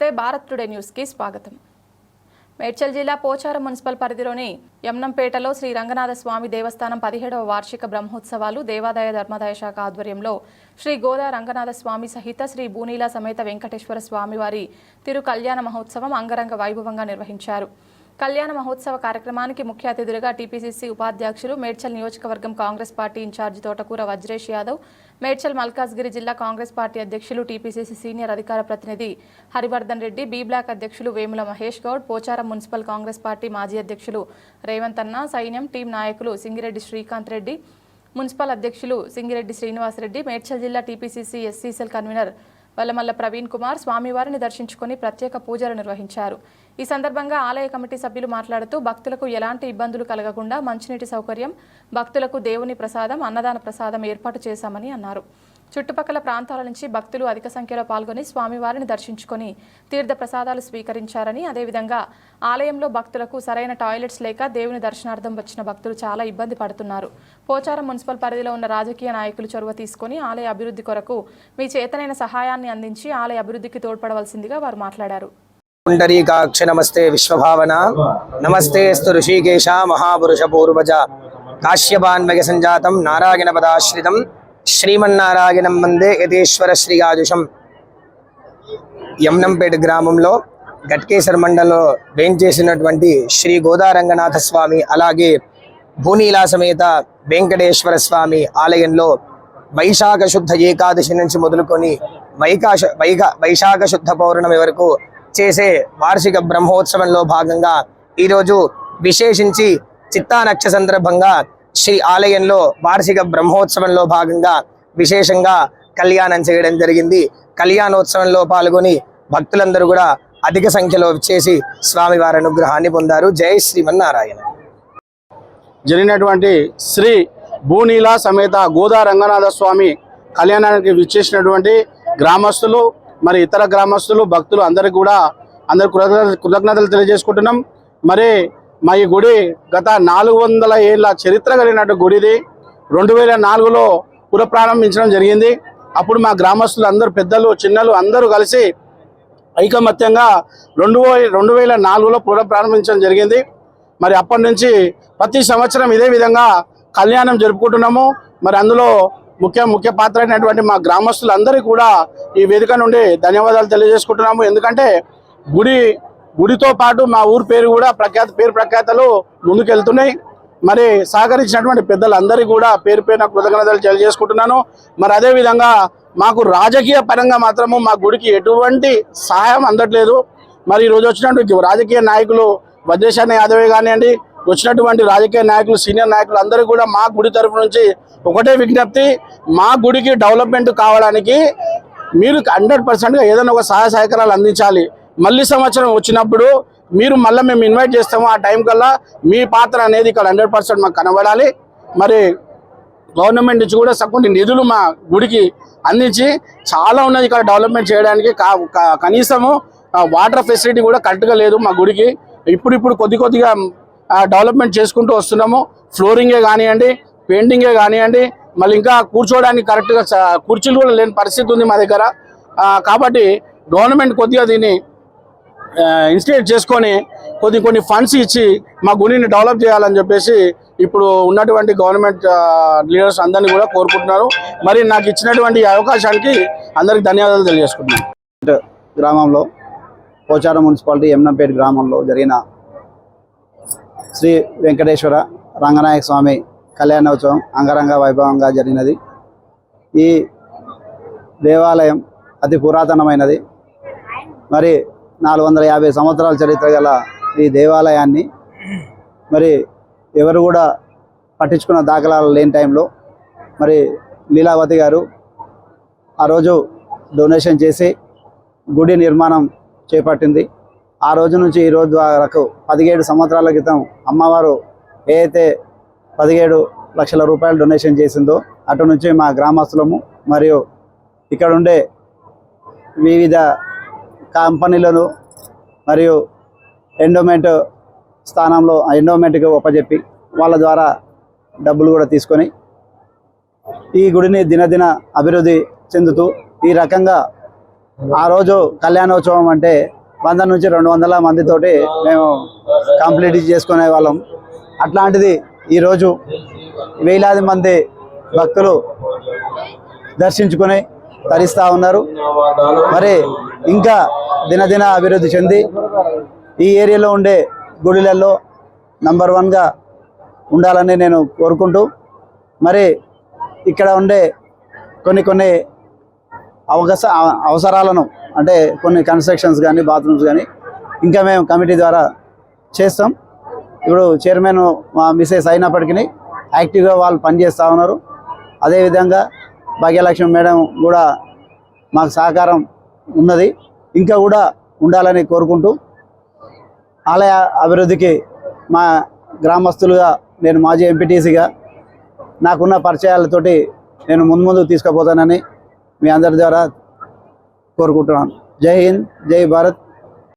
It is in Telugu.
నమస్తే భారత్ టుడే న్యూస్కి స్వాగతం. మేడ్చల్ జిల్లా పోచారం మున్సిపల్ పరిధిలోని యమ్నంపేటలో శ్రీ రంగనాథ స్వామి దేవస్థానం పదిహేడవ వార్షిక బ్రహ్మోత్సవాలు దేవాదాయ ధర్మాదాయ శాఖ ఆధ్వర్యంలో శ్రీ గోదా రంగనాథ స్వామి సహిత శ్రీ భూనీల సమేత వెంకటేశ్వర స్వామివారి తిరు కళ్యాణ మహోత్సవం అంగరంగ వైభవంగా నిర్వహించారు. కళ్యాణ మహోత్సవ కార్యక్రమానికి ముఖ్య అతిథులుగా టీపీసీసీ ఉపాధ్యక్షులు మేడ్చల్ నియోజకవర్గం కాంగ్రెస్ పార్టీ ఇన్ఛార్జి తోటకూర వజ్రేష్ యాదవ్ మేడ్చల్ మల్కాజ్గిరి జిల్లా కాంగ్రెస్ పార్టీ అధ్యక్షులు టీపీసీసీ సీనియర్ అధికార ప్రతినిధి హరివర్ధన్ రెడ్డి బి బ్లాక్ అధ్యక్షులు Vemula Mahesh Goud Pocharam municipal Congress party మాజీ అధ్యక్షులు రేవంత్ అన్న సైన్యం టీం నాయకులు సింగిరెడ్డి శ్రీకాంత్ రెడ్డి మున్సిపల్ అధ్యక్షులు సింగిరెడ్డి శ్రీనివాసరెడ్డి మేడ్చల్ జిల్లా TPCC SCCL convener Vallamalla Praveen Kumar స్వామివారిని దర్శించుకొని ప్రత్యేక పూజలు నిర్వహించారు. ఈ సందర్భంగా ఆలయ కమిటీ సభ్యులు మాట్లాడుతూ భక్తులకు ఎలాంటి ఇబ్బందులు కలగకుండా మంచినీటి సౌకర్యం భక్తులకు దేవుని ప్రసాదం అన్నదాన ప్రసాదం ఏర్పాటు చేశామని అన్నారు. చుట్టుపక్కల ప్రాంతాల నుంచి భక్తులు అధిక సంఖ్యలో పాల్గొని స్వామివారిని దర్శించుకొని తీర్థ ప్రసాదాలు స్వీకరించారని అదేవిధంగా ఆలయంలో భక్తులకు సరైన టాయిలెట్స్ లేక దేవుని దర్శనార్థం వచ్చిన భక్తులు చాలా ఇబ్బంది పడుతున్నారు. పోచారం మున్సిపల్ పరిధిలో ఉన్న రాజకీయ నాయకులు చొరవ తీసుకొని ఆలయ అభివృద్ధి కొరకు మీ చేతనైన సహాయాన్ని అందించి ఆలయ అభివృద్ధికి తోడ్పడవలసిందిగా వారు మాట్లాడారు. పుండరీకాక్ష నమస్తే విశ్వభావన. నమస్తే స్తు ఋషికేశ మహాపురుష పూర్వజ. కాశ్యపాన్మయ సంజాతం నారాయణ పదాశ్రితం. శ్రీమన్నారాయణం వందే యతేశ్వర శ్రీయాజుషం యమ్నంపేట గ్రామంలో గట్కేశ్వర మండలంలో వేంచేసినటువంటి శ్రీ గోదారంగనాథ స్వామి అలాగే భూనీలా సమేత వెంకటేశ్వర స్వామి ఆలయంలో వైశాఖ శుద్ధ ఏకాదశి నుంచి మొదలుకొని వైకాశ వైక వైశాఖ శుద్ధ పౌర్ణమి వరకు చేసే వార్షిక బ్రహ్మోత్సవంలో భాగంగా ఈరోజు విశేషించి చిత్తా నక్ష సందర్భంగా శ్రీ ఆలయంలో వార్షిక బ్రహ్మోత్సవంలో భాగంగా విశేషంగా కళ్యాణం చేయడం జరిగింది. కళ్యాణోత్సవంలో పాల్గొని భక్తులందరూ కూడా అధిక సంఖ్యలో చేసి స్వామివారి అనుగ్రహాన్ని పొందారు. జై శ్రీమన్నారాయణ. జరిగినటువంటి శ్రీ భూనీల సమేత గోదా రంగనాథ స్వామి కళ్యాణానికి విచ్చేసినటువంటి గ్రామస్తులు మరి ఇతర గ్రామస్తులు భక్తులు అందరికి కూడా అందరు కృతజ్ఞత కృతజ్ఞతలు తెలియజేసుకుంటున్నాం. మరి మా ఈ గుడి గత నాలుగు వందల ఏళ్ళ చరిత్ర కలిగినట్టు గుడిది. రెండు వేల నాలుగులో పునఃప్రారంభించడం జరిగింది. అప్పుడు మా గ్రామస్తులు అందరూ పెద్దలు చిన్నలు అందరూ కలిసి ఐకమత్యంగా రెండు వే- రెండు వేల నాలుగులో పునఃప్రారంభించడం జరిగింది. మరి అప్పటి నుంచి ప్రతి సంవత్సరం ఇదే విధంగా కళ్యాణం జరుపుకుంటున్నాము. మరి అందులో ముఖ్య ముఖ్య పాత్ర అయినటువంటి మా గ్రామస్తులందరికీ కూడా ఈ వేదిక నుండి ధన్యవాదాలు తెలియజేసుకుంటున్నాము. ఎందుకంటే గుడి గుడితో పాటు మా ఊరు పేరు కూడా ప్రఖ్యాత పేరు ప్రఖ్యాతలు ముందుకెళ్తున్నాయి. మరి సహకరించినటువంటి పెద్దలందరికీ కూడా పేరు పేరున కృతజ్ఞతలు తెలియజేసుకుంటున్నాను. మరి అదే విధంగా మాకు రాజకీయ పరంగా మాత్రము మా గుడికి ఎటువంటి సహాయం అందట్లేదు. మరి ఈరోజు వచ్చినటువంటి రాజకీయ నాయకులు వజ్రేశాన యాదవే కానివ్వండి వచ్చినటువంటి రాజకీయ నాయకులు సీనియర్ నాయకులు అందరూ కూడా మా గుడి తరఫు నుంచి ఒకటే విజ్ఞప్తి మా గుడికి డెవలప్మెంట్ కావడానికి మీరు హండ్రెడ్ పర్సెంట్గా ఏదైనా ఒక సహాయ సహకారాలు అందించాలి. మళ్ళీ సంవత్సరం వచ్చినప్పుడు మీరు మళ్ళీ మేము ఇన్వైట్ చేస్తాము. ఆ టైం కల్లా మీ పాత్ర అనేది ఇక్కడ హండ్రెడ్ పర్సెంట్ మాకు కనబడాలి. మరి గవర్నమెంట్ నుంచి కూడా కొన్ని నిధులు మా గుడికి అందించి చాలా ఉన్నది ఇక్కడ డెవలప్మెంట్ చేయడానికి. కా- కా- కనీసము వాటర్ ఫెసిలిటీ కూడా కరెక్ట్గా లేదు మా గుడికి. ఇప్పుడు ఇప్పుడు కొద్ది కొద్దిగా డెవలప్మెంట్ చేసుకుంటూ వస్తున్నాము. ఫ్లోరింగే కానివ్వండి పెయింటింగే కానివ్వండి మళ్ళీ ఇంకా కూర్చోవడానికి కరెక్ట్గా కుర్చీలు కూడా లేని పరిస్థితి ఉంది మా దగ్గర. కాబట్టి గవర్నమెంట్ కొద్దిగా దీన్ని ఇన్స్టిట్యూట్ చేసుకొని కొద్ది కొన్ని ఫండ్స్ ఇచ్చి మా గుడిని డెవలప్ చేయాలని చెప్పేసి ఇప్పుడు ఉన్నటువంటి గవర్నమెంట్ లీడర్స్ అందరినీ కూడా కోరుకుంటున్నారు. మరి నాకు ఇచ్చినటువంటి అవకాశానికి అందరికి ధన్యవాదాలు తెలియజేసుకుంటున్నాను. గ్రామంలో పోచారం మున్సిపాలిటీ ఎమ్నంపేట గ్రామంలో జరిగిన శ్రీ వెంకటేశ్వర రంగనాయక స్వామి కళ్యాణోత్సవం అంగరంగ వైభవంగా జరిగినది. ఈ దేవాలయం అతి పురాతనమైనది. మరి నాలుగు వందల యాభై సంవత్సరాల చరిత్ర గల ఈ దేవాలయాన్ని మరి ఎవరు కూడా పట్టించుకున్న దాఖలాలు లేని టైంలో మరి లీలావతి గారు ఆ రోజు డొనేషన్ చేసి గుడి నిర్మాణం చేపట్టింది. ఆ రోజు నుంచి ఈ రోజు వరకు పదిహేడు సంవత్సరాల క్రితం అమ్మవారు ఏ పదిహేడు లక్షల రూపాయలు డొనేషన్ చేసిందో అటు నుంచి మా గ్రామస్తులము మరియు ఇక్కడ ఉండే వివిధ కంపెనీలను మరియు ఎండోమెంట్ స్థానంలో ఎండోమెంట్కి ఒప్పజెప్పి వాళ్ళ ద్వారా డబ్బులు కూడా తీసుకొని ఈ గుడిని దినదిన అభివృద్ధి చెందుతూ ఈ రకంగా ఆ రోజు కళ్యాణోత్సవం అంటే వంద నుంచి రెండు వందల మందితోటి మేము కంప్లీట్ చేసుకునే వాళ్ళం. అట్లాంటిది ఈరోజు వేలాది మంది భక్తులు దర్శించుకొని తరిస్తూ ఉన్నారు. మరి ఇంకా దినదిన అభివృద్ధి చెంది ఈ ఏరియాలో ఉండే గుడిలలో నంబర్ వన్గా ఉండాలని నేను కోరుకుంటూ మరి ఇక్కడ ఉండే కొన్ని కొన్ని అవకాశ అవసరాలను అంటే కొన్ని కన్స్ట్రక్షన్స్ కానీ బాత్రూమ్స్ కానీ ఇంకా మేము కమిటీ ద్వారా చేస్తాం. ఇప్పుడు చైర్మన్ మా మిసెస్ అయినప్పటికీ యాక్టివ్గా వాళ్ళు పనిచేస్తూ ఉన్నారు. అదేవిధంగా భాగ్యలక్ష్మి మేడం కూడా మాకు సహకారం ఉన్నది. ఇంకా కూడా ఉండాలని కోరుకుంటూ ఆలయ అభివృద్ధికి మా గ్రామస్తులుగా నేను మాజీ ఎంపీటీసీగా నాకున్న పరిచయాలతోటి నేను ముందు ముందు తీసుకుపోతానని మీ అందరి ద్వారా కోరుకుంటున్నాను జై హింద్ జై భారత్